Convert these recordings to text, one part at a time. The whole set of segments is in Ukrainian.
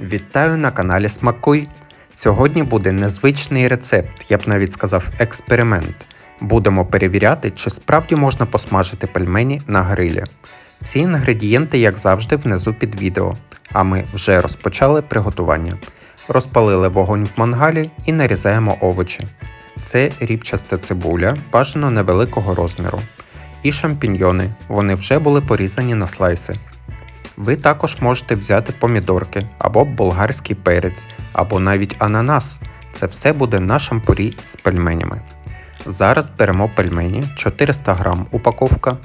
Вітаю на каналі Смакуй. Сьогодні буде незвичний рецепт, я б навіть сказав експеримент. Будемо перевіряти, чи справді можна посмажити пельмені на грилі. Всі інгредієнти, як завжди, внизу під відео. А ми вже розпочали приготування. Розпалили вогонь в мангалі і нарізаємо овочі. Це рібчаста цибуля, бажано невеликого розміру. І шампіньйони, вони вже були порізані на слайси. Ви також можете взяти помідорки або болгарський перець, або навіть ананас. Це все буде на шампурі з пельменями. Зараз беремо пельмені 400 грам упаковка.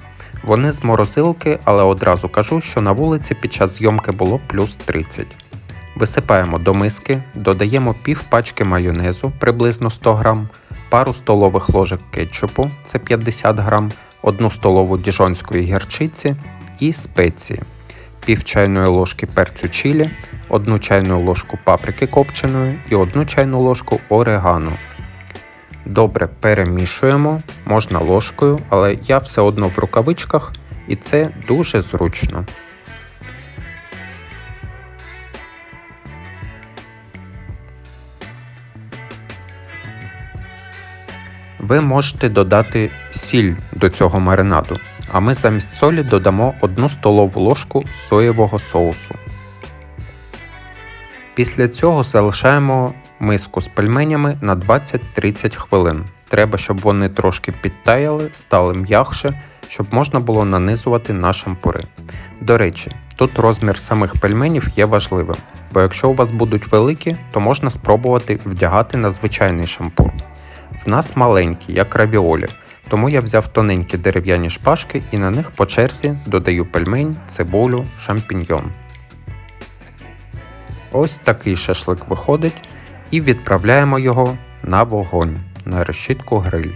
Вони з морозилки, але одразу кажу, що на вулиці під час зйомки було плюс 30. Висипаємо до миски, додаємо пів пачки майонезу приблизно 100 грам, пару столових ложок кетчупу це 50 грам, одну столову діжонської гірчиці і спеції пів чайної ложки перцю чилі, одну чайну ложку паприки копченої і одну чайну ложку орегано. Добре перемішуємо, можна ложкою, але я все одно в рукавичках і це дуже зручно. Ви можете додати сіль до цього маринаду, а ми замість солі додамо 1 столову ложку соєвого соусу. Після цього залишаємо миску з пельменями на 20-30 хвилин. Треба, щоб вони трошки підтаяли, стали м'якше, щоб можна було нанизувати на шампури. До речі, тут розмір самих пельменів є важливим, бо якщо у вас будуть великі, то можна спробувати вдягати на звичайний шампур. В нас маленькі, як равіолі, тому я взяв тоненькі дерев'яні шпажки і на них по черзі додаю пельмень, цибулю, шампіньйон. Ось такий шашлик виходить і відправляємо його на вогонь на решітку гриль.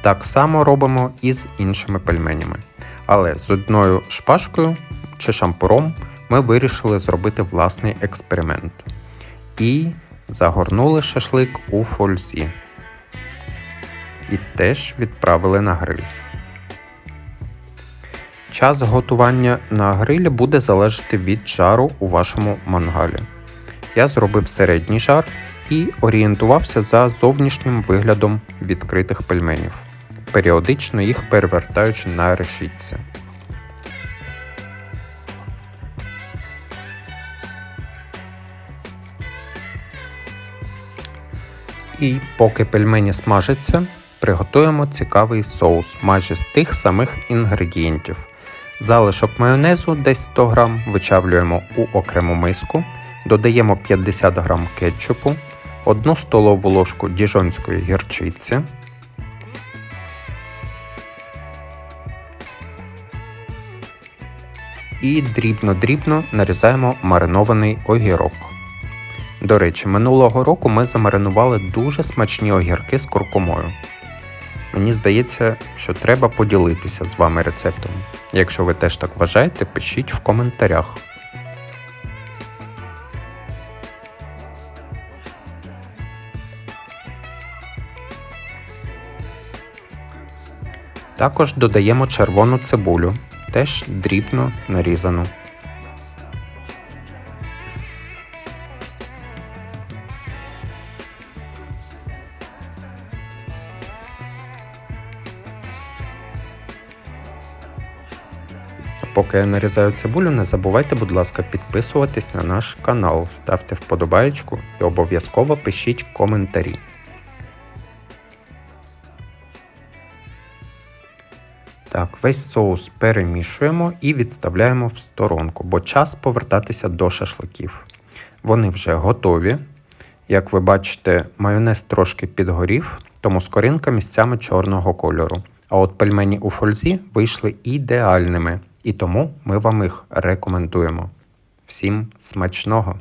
Так само робимо і з іншими пельменями. Але з одною шпажкою чи шампуром ми вирішили зробити власний експеримент. І загорнули шашлик у фользі і теж відправили на гриль. Час готування на грилі буде залежати від жару у вашому мангалі. Я зробив середній жар і орієнтувався за зовнішнім виглядом відкритих пельменів, періодично їх перевертаючи на решітці. І поки пельмені смажаться, приготуємо цікавий соус майже з тих самих інгредієнтів. Залишок майонезу десь 100 г вичавлюємо у окрему миску, додаємо 50 г кетчупу, 1 столову ложку діжонської гірчиці. І дрібно-дрібно нарізаємо маринований огірок. До речі, минулого року ми замаринували дуже смачні огірки з куркумою. Мені здається, що треба поділитися з вами рецептом. Якщо ви теж так вважаєте, пишіть в коментарях. Також додаємо червону цибулю, теж дрібно нарізану. Поки я нарізаю цибулю, не забувайте, будь ласка, підписуватись на наш канал, ставте вподобайку і обов'язково пишіть коментарі. Так, весь соус перемішуємо і відставляємо в сторонку, бо час повертатися до шашликів. Вони вже готові. Як ви бачите, майонез трошки підгорів, тому скоринка місцями чорного кольору. А от пельмені у фользі вийшли ідеальними і тому ми вам їх рекомендуємо. Всім смачного!